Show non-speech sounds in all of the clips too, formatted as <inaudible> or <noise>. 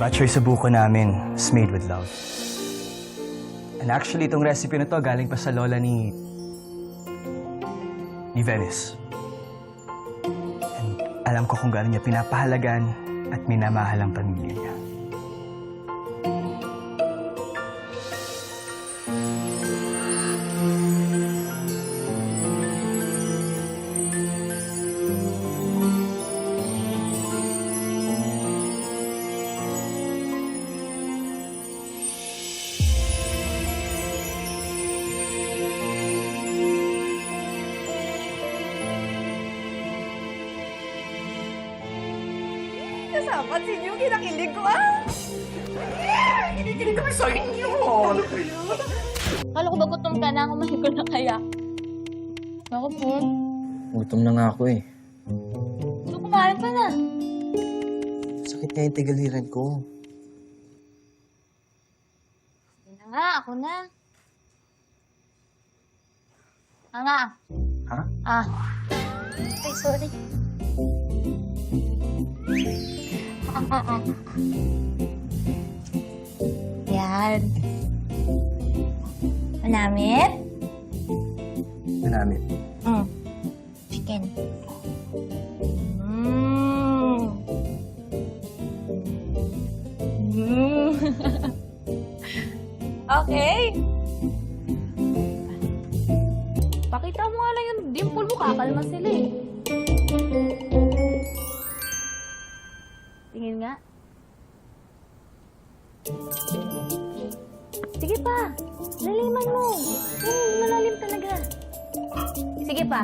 batchoy sa buko namin is made with love. And actually, itong recipe na to galing pa sa lola ni... ni Venice. And alam ko kung gaano niya pinapahalagan at minamahal ang pamilya niya. Nasapansin niyo, kinakilig ko, ah! Kinikilig kami sa inyo! Ano? Kala ko ba gutom ka na? Kumain ko na kaya. Ako po. Gutom na nga ako eh. Gusto kumain ka na. Sakit nga yung tigaliran ko. Yun na nga, ako na. Ah nga. Ha? Ah. Ay, sorry. Ah. Yan. Manamit? Manamit. Mm. Chicken. Mm. Mm. <laughs> okay. Pakita mo nga lang yung dimple mo, kakalma sila eh. Laliman mo. Yung malalim talaga. Sige pa.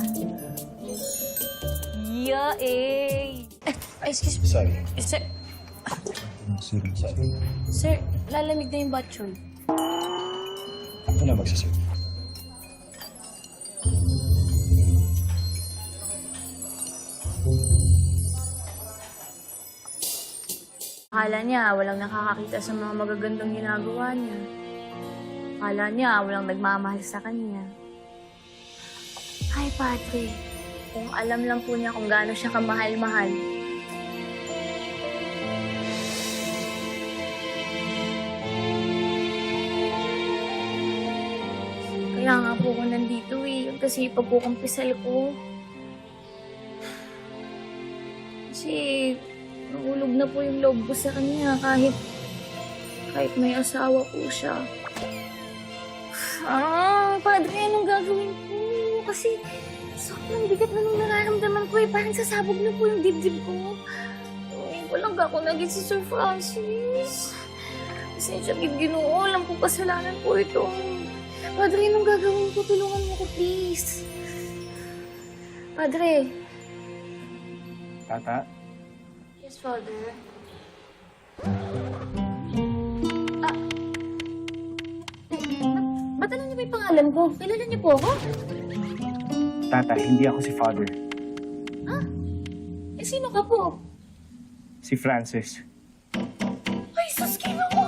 Yeah, eh. Ay, excuse me. Sorry. Sir, Sorry. Sorry. sir, lalamig na yung batchoy. Ako na magsasabi. Akala niya walang nakakakita sa mga magagandang ginagawa niya. Akala niya walang nagmamahal sa kanya. Ay, Padre. Kung alam lang po niya kung gaano siya kamahal-mahal. Kaya nga po ako nandito eh. Kasi pagkukumpisal ko. Kasi Nahulog na po yung loob ko sa kanya kahit kahit may asawa po siya. Ah, padre, anong gagawin ko? Kasi sobrang bigat na nung nararamdaman ko eh. Parang sasabog na po yung dibdib ko. Ngayon ko lang ako naging si Sir Francis. Pasensya, ginoo. Alam ko kasalanan ko ito. Padre, anong gagawin ko? Tulungan mo ko, please. Padre. Tata? Yes, Father. Pangalan ko? Kilala niyo po ako? Tata, hindi ako si Father. Eh, sino ka po? Si Francis. Ay, sus, mo!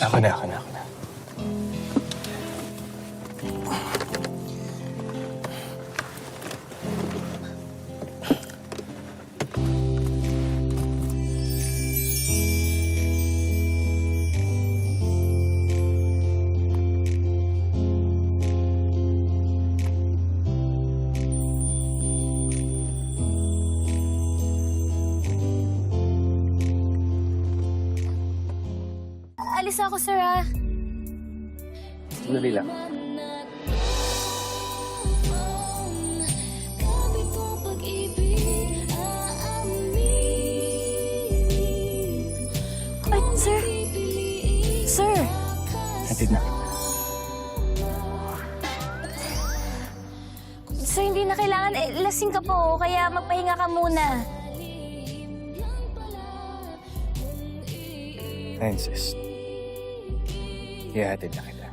Ako na, ako na, ako na. Alis ako, sir, ah. Sandali lang. Ay, sir. Sir. Hatid na. Sir, hindi na kailangan. Eh, lasing ka po, kaya magpahinga ka muna. Francis. Ihahatid na kita.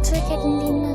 Sir, kahit hindi na.